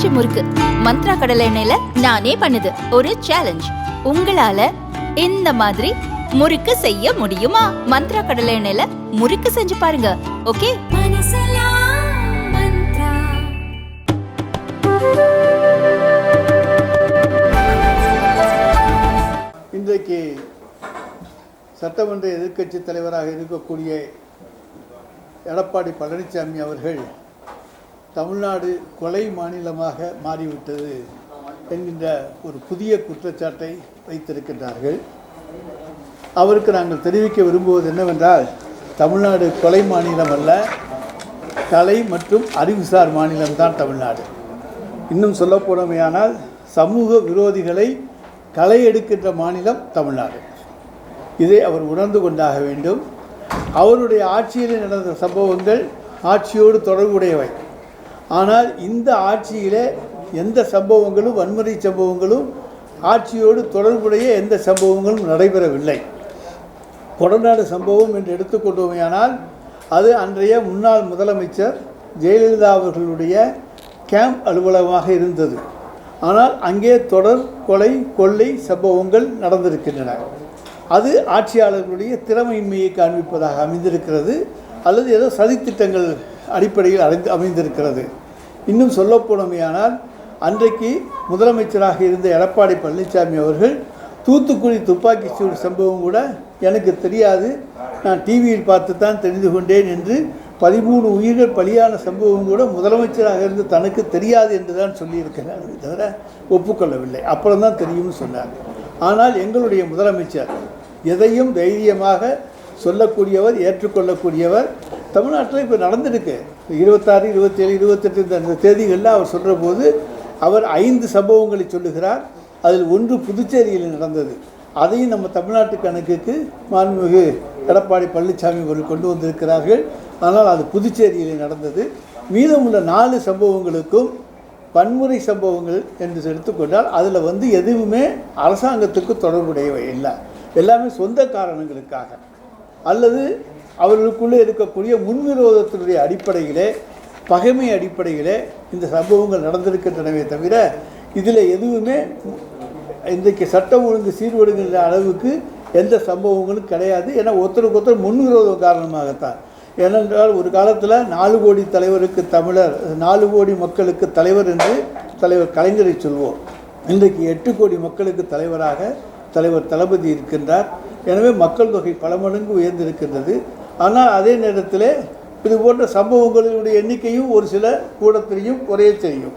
பஞ்சு முறுக்கு. மந்த்ரா கடலை எண்ணெயில நானே பண்ணுது. ஒரு சேலஞ்ச் உங்களால இந்த மாதிரி முறுக்கு செய்ய முடியுமா? மந்த்ரா கடலை எண்ணெயில முறுக்கு செஞ்சு பாருங்க. ஓகே? இன்றைக்கு சட்டமன்ற எதிர்க்கட்சி தலைவராக இருக்கக்கூடிய எடப்பாடி பழனிசாமி அவர்கள் தமிழ்நாடு கொலை மாநிலமாக மாறிவிட்டது என்கின்ற ஒரு புதிய குற்றச்சாட்டை வைத்திருக்கின்றார்கள். அவருக்கு நாங்கள் தெரிவிக்க விரும்புவது என்னவென்றால் தமிழ்நாடு கொலை மாநிலம் அல்ல கலை மற்றும் அறிவுசார் மாநிலம்தான் தமிழ்நாடு. இன்னும் சொல்லப்போனமையானால் சமூக விரோதிகளை களை எடுக்கின்ற மாநிலம் தமிழ்நாடு. இதை அவர் உணர்ந்து கொண்டாக வேண்டும். அவருடைய ஆட்சியில் நடந்த சம்பவங்கள் ஆட்சியோடு தொடர்புடையவை. ஆனால் இந்த ஆட்சியிலே எந்த சம்பவங்களும் வன்முறை சம்பவங்களும் ஆட்சியோடு தொடர்புடைய எந்த சம்பவங்களும் நடைபெறவில்லை. கொடநாடு சம்பவம் என்று எடுத்துக்கொண்டோமையானால் அது அன்றைய முன்னாள் முதலமைச்சர் ஜெயலலிதா அவர்களுடைய கேம்ப் அலுவலகமாக இருந்தது. ஆனால் அங்கே தொடர் கொலை கொள்ளை சம்பவங்கள் நடந்திருக்கின்றன. அது ஆட்சியாளர்களுடைய திறமையின்மையை காண்பிப்பதாக அமைந்திருக்கிறது அல்லது ஏதோ சதித்திட்டங்கள் அடிப்படையில் அடைந்து அமைந்திருக்கிறது. இன்னும் சொல்லப்போனமையானால் அன்றைக்கு முதலமைச்சராக இருந்த எடப்பாடி பழனிசாமி அவர்கள் தூத்துக்குடி துப்பாக்கி சூடு சம்பவம் கூட எனக்கு தெரியாது. நான் டிவியில் பார்த்து தான் தெரிந்து கொண்டேன் என்று பதிமூணு உயிர்கள் பலியான சம்பவம் கூட முதலமைச்சராக இருந்து தனக்கு தெரியாது என்று தான் சொல்லியிருக்கிறார். தவிர ஒப்புக்கொள்ளவில்லை. அப்புறம் தான் தெரியும்னு சொன்னார் ஆனால் எங்களுடைய முதலமைச்சர் எதையும் தைரியமாக சொல்லக்கூடியவர் ஏற்றுக்கொள்ளக்கூடியவர். தமிழ்நாட்டில் இப்போ நடந்திருக்கு. இருபத்தாறு இருபத்தேழு இருபத்தெட்டு இந்த தேதிகளில் அவர் சொல்கிற போது அவர் ஐந்து சம்பவங்களை சொல்லுகிறார். அதில் ஒன்று புதுச்சேரியில் நடந்தது. அதையும் நம்ம தமிழ்நாட்டு கணக்குக்கு மாண்புமிகு எடப்பாடி பழனிசாமி அவர்கள் கொண்டு வந்திருக்கிறார்கள். ஆனால் அது புதுச்சேரியில் நடந்தது. மீதமுள்ள நாலு சம்பவங்களுக்கும் வன்முறை சம்பவங்கள் என்று எடுத்துக்கொண்டால் அதில் வந்து எதுவுமே அரசாங்கத்துக்கு தொடர்புடையவை இல்லை. எல்லாமே சொந்த காரணங்களுக்காக. அல்லது அவர்களுக்குள்ளே இருக்கக்கூடிய முன்விரோதத்தினுடைய அடிப்படையிலே பகைமை அடிப்படையிலே இந்த சம்பவங்கள் நடந்திருக்கின்றனவே தவிர இதில் எதுவுமே இன்றைக்கு சட்டம் ஒழுங்கு சீர்படுகின்ற அளவுக்கு எந்த சம்பவங்களும் கிடையாது. ஏன்னா ஒருத்தருக்கு ஒருத்தர் முன்விரோதம் காரணமாகத்தான். ஏனென்றால் ஒரு காலத்தில் நாலு கோடி தலைவருக்கு தமிழர் நாலு கோடி மக்களுக்கு தலைவர் என்று தலைவர் கலைஞரை சொல்வோம். இன்றைக்கு எட்டு கோடி மக்களுக்கு தலைவராக தலைவர் தளபதி இருக்கின்றார். எனவே மக்கள் தொகை பல மடங்கு உயர்ந்திருக்கின்றது. ஆனால் அதே நேரத்தில் இது போன்ற சம்பவங்களுடைய எண்ணிக்கையும் ஒரு சில கூட தெரியும் குறைய தெரியும்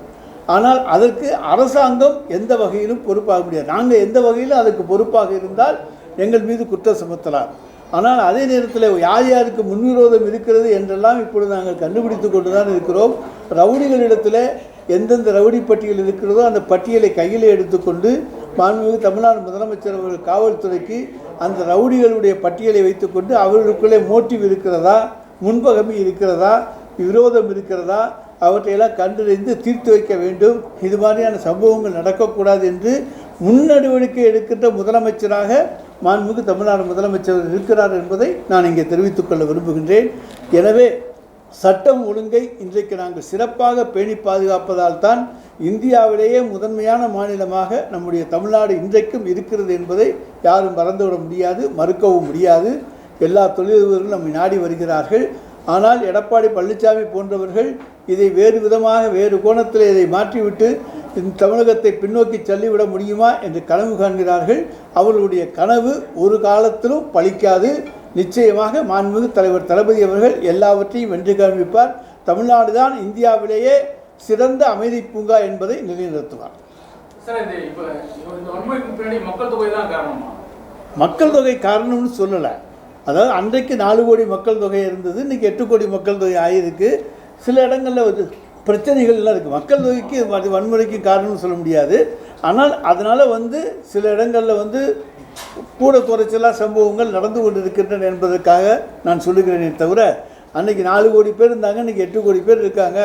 ஆனால் அதற்கு அரசாங்கம் எந்த வகையிலும் பொறுப்பாக முடியாது. நாங்கள் எந்த வகையிலும் அதுக்கு பொறுப்பாக இருந்தால் எங்கள் மீது குற்றம் சுமத்தலாம். ஆனால் அதே நேரத்தில் யார் யாருக்கு முன்விரோதம் இருக்கிறது என்றெல்லாம் இப்பொழுது நாங்கள் கண்டுபிடித்து கொண்டு தான் இருக்கிறோம். ரவுடிகளிடத்தில் எந்தெந்த ரவுடி பட்டியல் இருக்கிறதோ அந்த பட்டியலை கையில் எடுத்துக்கொண்டு மாண்புமிகு தமிழ்நாடு முதலமைச்சர் அவர்கள் காவல்துறைக்கு அந்த ரவுடிகளுடைய பட்டியலை வைத்துக்கொண்டு அவர்களுக்குள்ளே மோட்டிவ் இருக்கிறதா? முன்பகமை இருக்கிறதா? விரோதம் இருக்கிறதா? அவற்றையெல்லாம் கண்டறிந்து தீர்த்து வைக்க வேண்டும். இது மாதிரியான சம்பவங்கள் நடக்கக்கூடாது என்று முன்னடிவடிக்கை எடுக்கின்ற முதலமைச்சராக மாண்புமிகு தமிழ்நாடு முதலமைச்சர் இருக்கிறார் என்பதை நான் இங்கே தெரிவித்துக் கொள்ள விரும்புகின்றேன். எனவே சட்டம் ஒழுங்கை இன்றைக்கு நாங்கள் சிறப்பாக பேணி பாதுகாப்பதால் தான் இந்தியாவிலேயே முதன்மையான மாநிலமாக நம்முடைய தமிழ்நாடு இன்றைக்கும் இருக்கிறது என்பதை யாரும் மறந்துவிட முடியாது மறுக்கவும் முடியாது. எல்லா தொழிலதிபர்களும் நம்மை நாடி வருகிறார்கள். ஆனால் எடப்பாடி பழனிசாமி போன்றவர்கள் இதை வேறு விதமாக வேறு கோணத்தில் இதை மாற்றிவிட்டு இந்த தமிழகத்தை பின்னோக்கி தள்ளிவிட முடியுமா என்று கனவு காண்கிறார்கள். அவர்களுடைய கனவு ஒரு காலத்திலும் பழிக்காது. நிச்சயமாக மாண்புமிகு தலைவர் தளபதி அவர்கள் எல்லாவற்றையும் வென்று காண்பிப்பார். தமிழ்நாடு தான் இந்தியாவிலேயே சிறந்த அமைதி பூங்கா என்பதை நிலைநிறுத்துவார். மக்கள் தொகை காரணம்னு சொல்லலை. அதாவது அன்றைக்கு நாலு கோடி மக்கள் தொகை இருந்தது இன்றைக்கி எட்டு கோடி மக்கள் தொகை ஆகியிருக்கு சில இடங்களில் வந்து பிரச்சனைகள் எல்லாம் இருக்குது மக்கள் தொகைக்கு அது வன்முறைக்கு காரணம்னு சொல்ல முடியாது. ஆனால் அதனால் வந்து சில இடங்களில் வந்து கூட குறைச்சலாக சம்பவங்கள் நடந்து கொண்டிருக்கின்றன என்பதற்காக நான் சொல்லுகிறேனே தவிர அன்றைக்கி நாலு கோடி பேர் இருந்தாங்க இன்றைக்கி எட்டு கோடி பேர் இருக்காங்க.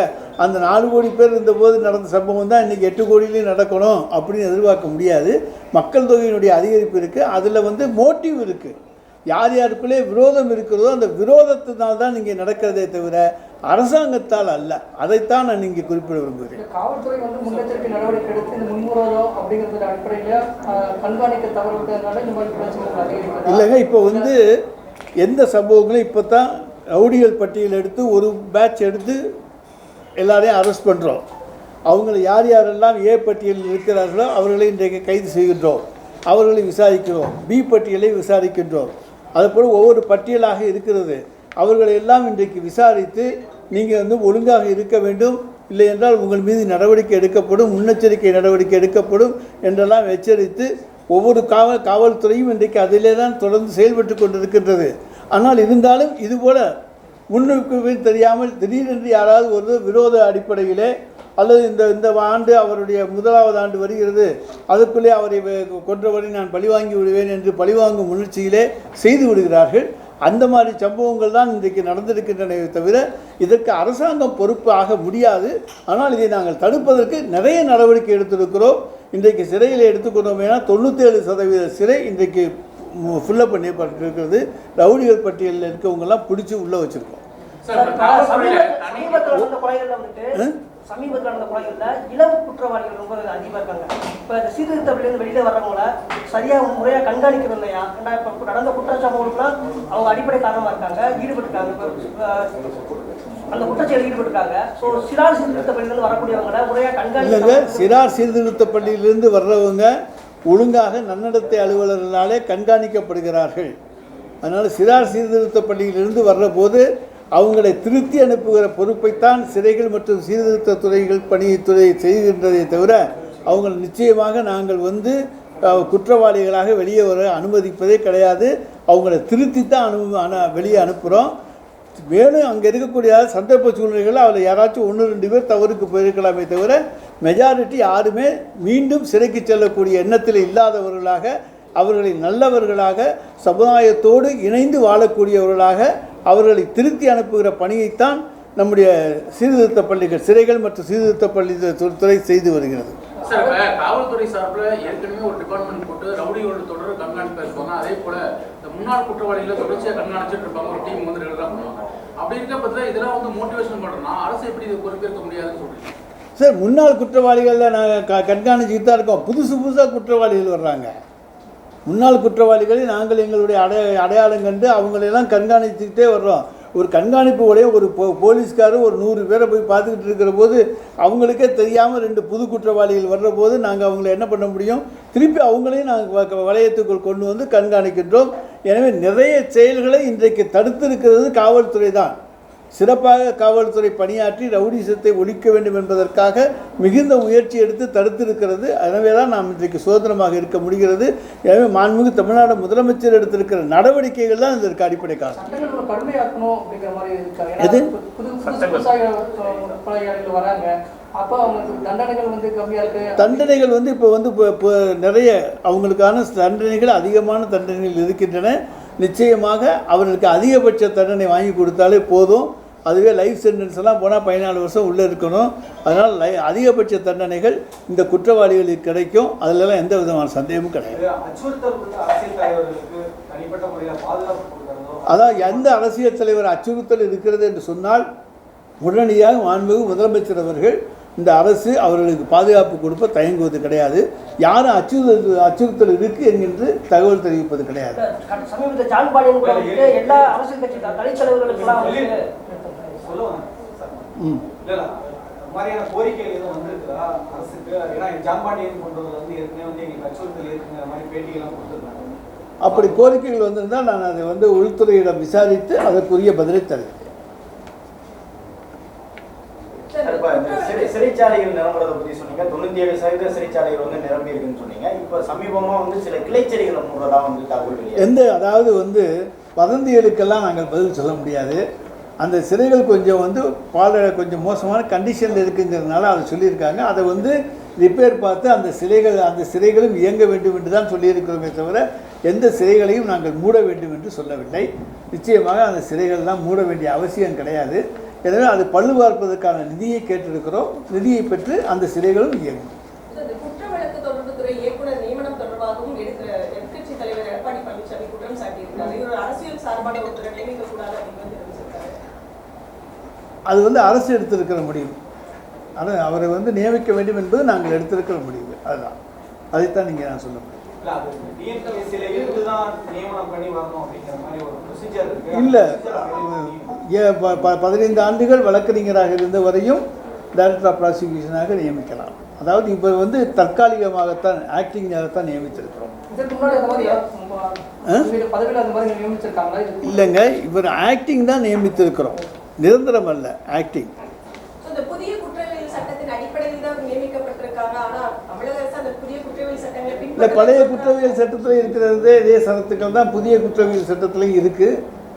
அந்த நாலு கோடி பேர் இருந்தபோது நடந்த சம்பவம் தான் இன்றைக்கி எட்டு கோடியிலையும் நடக்கணும் அப்படின்னு எதிர்பார்க்க முடியாது. மக்கள் தொகையினுடைய அதிகரிப்பு இருக்குது அதில் வந்து மோட்டிவ் இருக்குது யார் யாருக்குள்ளே விரோதம் இருக்கிறதோ அந்த விரோதத்தினால் தான் இங்கே நடக்கிறதே தவிர அரசாங்கத்தால் அல்ல. அதைத்தான் நான் இங்கே குறிப்பிட விரும்புகிறேன். காவல்துறை வந்து முன்னெச்சரிக்கை நடவடிக்கை எடுத்து இந்த முன்முறையோ அப்படிங்கிறது அடிப்படையில் கண்காணிக்க தவறுவிட்டதுனால இந்த மாதிரி இல்லைங்க இப்போ வந்து எந்த சம்பவங்களும் இப்போ தான் ரவுடிகள் பட்டியல் எடுத்து ஒரு பேட்ச் எடுத்து எல்லாரையும் அரெஸ்ட் பண்ணுறோம் அவங்களை யார் யாரெல்லாம் ஏ பட்டியலில் இருக்கிறார்களோ அவர்களை இன்றைக்கு கைது செய்கின்றோம். அவர்களை விசாரிக்கிறோம். பி பட்டியலை விசாரிக்கின்றோம். அதுபோல் ஒவ்வொரு பட்டியலாக இருக்கிறது. அவர்களை எல்லாம் இன்றைக்கு விசாரித்து நீங்கள் வந்து ஒழுங்காக இருக்க வேண்டும். இல்லை என்றால் உங்கள் மீது நடவடிக்கை எடுக்கப்படும் முன்னெச்சரிக்கை நடவடிக்கை எடுக்கப்படும் என்றெல்லாம் எச்சரித்து ஒவ்வொரு காவல் காவல்துறையும் இன்றைக்கு அதிலே தான் தொடர்ந்து செயல்பட்டு கொண்டிருக்கின்றது. ஆனால் இருந்தாலும் இதுபோல முன்னுக்கு தெரியாமல் திடீரென்று யாராவது ஒரு விரோத அடிப்படையிலே அல்லது இந்த இந்த ஆண்டு அவருடைய முதலாவது ஆண்டு வருகிறது அதுக்குள்ளே அவரை கொன்றபடி கொன்றவரை நான் பழிவாங்கி விடுவேன் என்று பழிவாங்கும் முயற்சியிலே செய்து விடுகிறார்கள். அந்த மாதிரி சம்பவங்கள் தான் இன்றைக்கு நடந்திருக்கின்றன தவிர இதற்கு அரசாங்கம் பொறுப்பு ஆக முடியாது. ஆனால் இதை நாங்கள் தடுப்பதற்கு நிறைய நடவடிக்கை எடுத்திருக்கிறோம். இன்றைக்கு சிறையில் எடுத்துக்கொண்டோம் ஏன்னா தொண்ணூற்றேழு சதவீத சிறை இன்றைக்கு ஃபுல்லப் பண்ணப்பட்டிருக்கிறது ரவுடிகள் பட்டியலில் இருக்கவங்கெல்லாம் பிடிச்சி உள்ளே வச்சுருக்கோம். சமீபத்துல நடந்த கொலைகள்ல இளம் குற்றவாளிகள் ரொம்ப அதிகமா இருக்காங்க. இப்ப இந்த சீர்திருத்த பள்ளியிலிருந்து வெளியில வர்றவங்கள சரியா முறையா கண்காணிக்கிறது இல்லையா? ஏன்னா இப்ப நடந்த குற்றச்சம்பவங்களுக்குலாம் அவங்க அடிப்படை காரணமா இருக்காங்க ஈடுபட்டிருக்காங்க. அந்த குற்றச்செயலில் ஈடுபட்டிருக்காங்க. ஸோ சிறார் சீர்திருத்த பள்ளியிலிருந்து வரக்கூடியவங்கள முறையா இல்லைங்க கண்காணிக்க சிறார் சீர்திருத்த பள்ளியிலிருந்து வர்றவங்க ஒழுங்காக நன்னடத்தை அலுவலர்களாலே கண்காணிக்கப்படுகிறார்கள். அதனால் சிறார் சீர்திருத்த பள்ளியிலிருந்து வர்றபோது அவங்களை திருத்தி அனுப்புகிற பொறுப்பைத்தான் சிறைகள் மற்றும் சீர்திருத்த துறைகள் பணித்துறை செய்கின்றதை தவிர அவங்க நிச்சயமாக நாங்கள் வந்து குற்றவாளிகளாக வெளியே வர அனுமதிப்பதே கிடையாது. அவங்கள திருத்தி தான் அனு அனு வெளியே அனுப்புகிறோம் வேணும் அங்கே இருக்கக்கூடிய சந்தர்ப்ப சூழ்நிலைகளில் அதில் யாராச்சும் ஒன்று ரெண்டு பேர் தவறுக்கு போயிருக்கலாமே தவிர மெஜாரிட்டி யாருமே மீண்டும் சிறைக்கு செல்லக்கூடிய எண்ணத்தில் இல்லாதவர்களாக அவர்களை நல்லவர்களாக சமுதாயத்தோடு இணைந்து வாழக்கூடியவர்களாக அவர்களை திருத்தி அனுப்புகிற பணியைத்தான் நம்முடைய சீர்திருத்த பள்ளிகள் சிறைகள் மற்றும் சீர்திருத்த பள்ளி துறை செய்து வருகிறது. சார் காவல்துறை சார்பில் ஏற்கனவே ஒரு டிபார்ட்மெண்ட் போட்டு ரவுடிகளோட தொடர் கண்காணிப்பு இருப்பாங்க. அதே போல இந்த முன்னாள் குற்றவாளிகளை தொடர்ச்சியாக கண்காணிச்சுட்டு இருப்பாங்க. ஒரு டீம் வந்து ரெகுலரா பண்ணுவாங்க. அப்படி இருக்க பட்சத்தில் இதெல்லாம் வந்து மோட்டிவேஷன் பண்ணுறோம்னா அரசு எப்படி இதை பொறுப்பேற்க முடியாதுன்னு சொல்றீங்க? சார் முன்னாள் குற்றவாளிகளில் நாங்கள் க கண்காணிச்சுட்டு தான் இருக்கோம். புதுசு புதுசாக குற்றவாளிகள் வர்றாங்க. முன்னாள் குற்றவாளிகளை நாங்கள் எங்களுடைய அடைய அடையாளம் கண்டு அவங்களெல்லாம் கண்காணிச்சுக்கிட்டே வர்றோம். ஒரு கண்காணிப்பு உடைய ஒரு போ போலீஸ்காரர் ஒரு நூறு பேரை போய் பார்த்துக்கிட்டு இருக்கிற போது அவங்களுக்கே தெரியாமல் ரெண்டு புது குற்றவாளிகள் வர்ற போது நாங்கள் அவங்கள என்ன பண்ண முடியும்? திருப்பி அவங்களையும் நாங்கள் வளையத்துக்குள் கொண்டு வந்து கண்காணிக்கின்றோம். எனவே நிறைய செயல்களை இன்றைக்கு தடுத்திருக்கிறது காவல்துறை தான். சிறப்பாக காவல்துறை பணியாற்றி ரவுடிசத்தை ஒழிக்க வேண்டும் என்பதற்காக மிகுந்த முயற்சி எடுத்து தடுத்திருக்கிறது. எனவே தான் நாம் இன்றைக்கு சுதந்திரமாக இருக்க முடிகிறது. எனவே மாண்புமிகு தமிழ்நாடு முதலமைச்சர் எடுத்திருக்கிற நடவடிக்கைகள் தான் இதற்கு அடிப்படை காரணம். எது? தண்டனைகள் வந்து இப்போ வந்து நிறைய அவங்களுக்கான தண்டனைகள் அதிகமான தண்டனைகள் இருக்கின்றன. நிச்சயமாக அவர்களுக்கு அதிகபட்ச தண்டனை வாங்கி கொடுத்தாலே போதும். அதுவே லைஃப் சென்டென்ஸ் எல்லாம் போனால் பதினாலு வருஷம் உள்ளே இருக்கணும். அதனால் லை அதிகபட்ச தண்டனைகள் இந்த குற்றவாளிகளுக்கு கிடைக்கும். அதிலெல்லாம் எந்த விதமான சந்தேகமும் கிடையாது. அதாவது எந்த அரசியல் தலைவர் அச்சுறுத்தல் இருக்கிறது என்று சொன்னால் உடனடியாக மாண்புமிகு முதலமைச்சர் அவர்கள் இந்த அரசு அவர்களுக்கு பாதுகாப்பு கொடுப்ப தயங்குவது கிடையாது. யாரும் அச்சுறுத்தல் அச்சுறுத்தல் இருக்கு என்கின்ற தகவல் தெரிவிப்பது கிடையாது. ம். மாதிரியான கோரிக்கைகள் எதுவும் வந்திருக்குதா? அரசுக்கு ஏன்னா ஜான்பாண்டியன் கொண்டதுல வந்து ஏற்கனவே வந்து எங்களுக்கு அச்சுறுத்தல் இருக்குங்கிற மாதிரி பேட்டிகள்லாம் கொடுத்துருந்தாங்க. அப்படி கோரிக்கைகள் வந்திருந்தால் நான் அதை வந்து உள்துறையிடம் விசாரித்து அதற்குரிய பதிலை சிறை சிறைச்சாலைகள் நிரம்புறதை பத்தி சொன்னீங்க. தொண்ணூத்தி ஏழு சதவீத சிறைச்சாலைகள் வந்து நிரம்பி இருக்குன்னு சொன்னீங்க. இப்ப சமீபமா வந்து சில கிளைச்செடிகளை மூடுறதா வந்து தகவல் எந்த அதாவது வந்து வதந்திகளுக்கெல்லாம் நாங்கள் பதில் சொல்ல முடியாது. அந்த சிறைகள் கொஞ்சம் வந்து பால கொஞ்சம் மோசமான கண்டிஷனில் இருக்குங்கிறதுனால அதை சொல்லியிருக்காங்க. அதை வந்து ரிப்பேர் பார்த்து அந்த சிலைகள் அந்த சிறைகளும் இயங்க வேண்டும் என்று தான் சொல்லியிருக்கிறோமே தவிர எந்த சிறைகளையும் நாங்கள் மூட வேண்டும் என்று சொல்லவில்லை. நிச்சயமாக அந்த சிலைகள்லாம் மூட வேண்டிய அவசியம் கிடையாது. எனவே அது பல்லு பார்ப்பதற்கான நிதியை கேட்டிருக்கிறோம். நிதியை பெற்று அந்த சிலைகளும் இயங்கும். தலைவர் எடப்பாடி பழனிசாமி குற்றம் சாட்டியிருக்காரு அரசியல் சார்பான ஒருத்தரை நியமிக்க கூடாது அப்படின்னு அது வந்து அரசு எடுத்திருக்கிற முடிவு. ஆனால் அவரை வந்து நியமிக்க வேண்டும் என்பது நாங்கள் எடுத்திருக்கிற முடிவு. அதுதான். அதைத்தான் நீங்கள் நான் சொல்ல முடியும். இல்ல அது டிஎன்பிஎஸ்சில இருந்து தான் நியமனம் பண்ணி வரணும் அப்படிங்கிற மாதிரி ஒரு ப்ரொசீஜர் இருக்கு. இல்லை. Procedure ஏ ப- ப- பதினைந்து ஆண்டுகள் வழக்கறிஞராக இருந்த வரையும் டைரக்டர் ஆஃப் ப்ராசிக்யூஷனாக நியமிக்கலாம். அதாவது இப்போ வந்து தற்காலிகமாகத்தான் ஆக்டிங்காகத்தான் நியமித்திருக்கிறோம். இல்லைங்க. இவர் ஆக்டிங் தான் நியமித்திருக்கிறோம். நிரந்தரம் அல்ல ஆக்டிங் So, இந்த புதிய குற்றவியல் சட்டத்தின் அடிப்படையில் தான் அவர் நியமிக்கப்பட்டிருக்காங்க. ஆனா தமிழக அரசு அந்த புதிய குற்றவியல் சட்டங்களை இல்லை பழைய குற்றவியல் சட்டத்தில் இருக்கிறதே இதே சரத்துக்கள் தான் புதிய குற்றவியல் சட்டத்திலையும் இருக்குது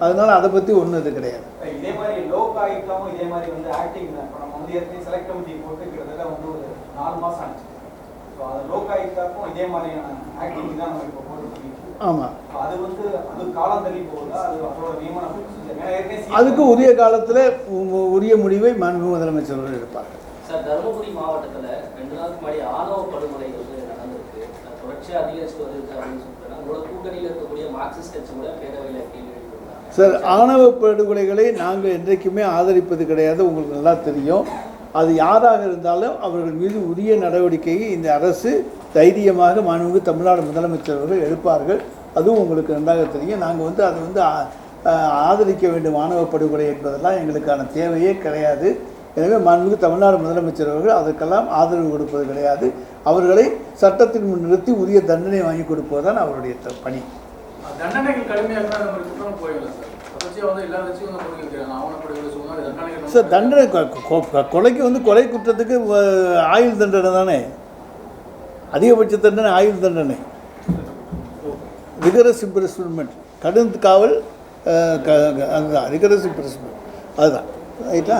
அதனால் அதை பற்றி ஒன்றும் இது கிடையாது. இதே மாதிரி லோக் ஆயுக்தாவும் இதே மாதிரி வந்து ஆக்டிங் இப்போ நம்ம வந்து ஏற்கனவே செலக்ட் கமிட்டி போட்டு கிட்டத்தட்ட வந்து ஒரு நாலு மாசம் ஆச்சு. ஸோ அது லோக் ஆயுக்தாக்கும் இதே மாதிரியான ஆக்டிங் தான் நம்ம இப்போ போட்டு ஆமாம் அதுக்கு உரிய காலத்தில் உரிய முடிவை மாண்பு முதலமைச்சர் அவர்கள் எடுப்பார்கள். சார் தருமபுரி மாவட்டத்துல ரெண்டு நாளுக்கு முன்னாடி ஆணவ படுகொலை வந்து நடந்திருக்கு. அது தொடர்ச்சியா அதிகரிச்சுட்டு வருது அப்படின்னு உங்களோட கூட்டணியில் இருக்கக்கூடிய மார்க்சிஸ்ட் கட்சி கூட பேரவையில் கேள்வி சார் ஆணவ படுகொலைகளை நாங்கள் என்றைக்குமே ஆதரிப்பது கிடையாது. உங்களுக்கு நல்லா தெரியும். அது யாராக இருந்தாலும் அவர்கள் மீது உரிய நடவடிக்கையை இந்த அரசு தைரியமாக மாண்புமிகு தமிழ்நாடு முதலமைச்சர் அவர்கள் எடுப்பார்கள். அதுவும் உங்களுக்கு நன்றாக தெரியும். நாங்கள் வந்து அதை வந்து ஆதரிக்க வேண்டும் மாணவ படுகொலை என்பதெல்லாம் எங்களுக்கான தேவையே கிடையாது. எனவே மாண்புமிகு தமிழ்நாடு முதலமைச்சர் அவர்கள் அதற்கெல்லாம் ஆதரவு கொடுப்பது கிடையாது. அவர்களை சட்டத்தின் முன் நிறுத்தி உரிய தண்டனை வாங்கி கொடுப்பதுதான் அவருடைய த- பணி. தண்டனைகள் கடுமையாக போயிடலாம் சார். சார் தண்டனை கொலைக்கு வந்து கொலை குற்றத்துக்கு ஆயுள் தண்டனை தானே? அதிகபட்ச தண்டனை ஆயுள் தண்டனை. ரிகரஸ் இம்ப்ரெஸ்மெண்ட் கடும் காவல் க- அதுதான் ரிகரஸ் இம்ப்ரெஸ்மெண்ட் அதுதான். ரைட்டா